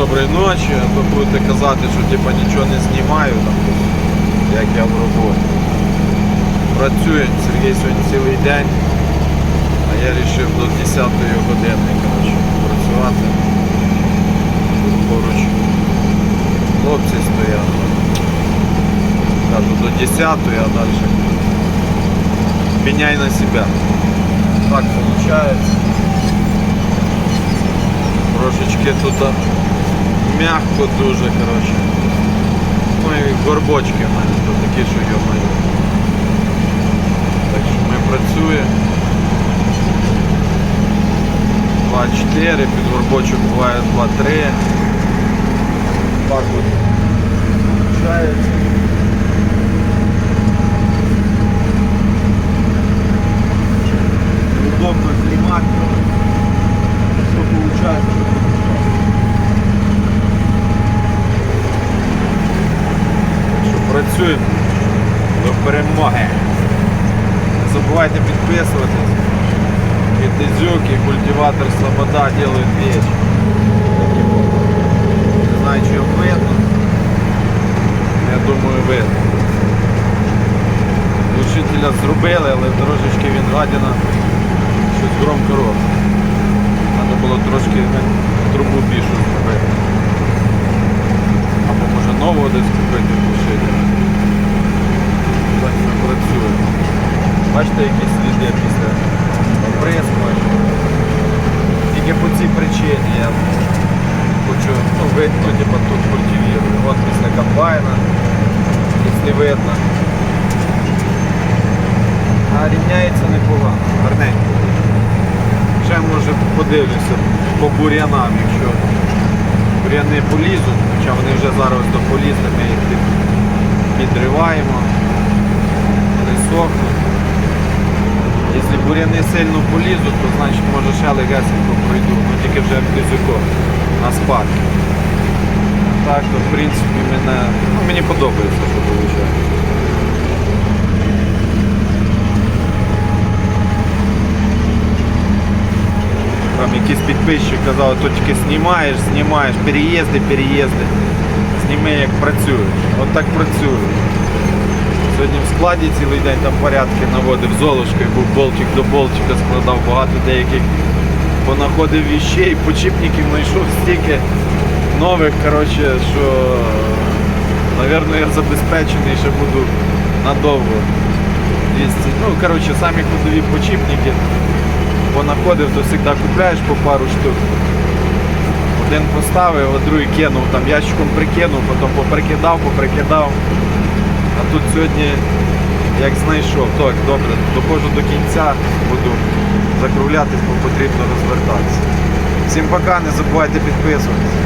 доброї ночі, а то будете казати, що типа нічого не знімаю, там, як я в роботі. Працюю, Сергій сьогодні цілий день, а я вирішив до 10 години коротше, працювати. Поруч хлопці стоять. Кажу до 10, а далі міняй на себе. Так виходить. Трошечки тут м'яко дуже, коротше. Ну і горбочки в мене тут такі, що йомаю. Так що ми працюємо. 2-4, під горбочок буває 2-3. Так от виходить. Перемоги. Не забувайте підписуватись. Китизюк і культиватор Слобода делают вещи. Не знаю, чи видно. Я думаю, видно. Глушителя зробили, але трошечки він гадіна щось громко робить. Треба було трошки трубу більшу зробити. Або може нового десь купити глушителя. Так ми працюємо. Бачите, які сліди після оприскувача. Тільки по цій причині я хочу ну, видно, типа тут культивірую. От після комбайна, якщо видно. А рівняється непогано, гарненько. Ще може подивлюся по бур'янам, якщо бур'яни полізуть, хоча вони вже зараз до полізли, ми їх підриваємо, вони сохнуть. Бур'яни сильно полізуть, то значить може ще легесенько пройду, ну тільки вже близько на спад. Так, то в принципі мене, ну, мені подобається, що виходить. Там якийсь підписчик казав, то тільки знімаєш, знімаєш, переїзди, переїзди. Зніми як працюєш. От так працюю. Сьогодні в складі цілий день там порядки наводив золушкою, був болтик до болтика, складав багато деяких понаходив віщей, почіпників знайшов стільки нових, коротше, що Навірно, я забезпечений, ще буду надовго. 200. Ну, коротше, самі ходові почіпники понаходив, то завжди купляєш по пару штук. Один поставив, а другий кинув, там ящиком прикинув, потім поприкидав, поприкидав. А тут сьогодні як знайшов, так, добре, доходжу до кінця, буду закруглятись, бо потрібно розвертатися. Всім пока, не забувайте підписуватися.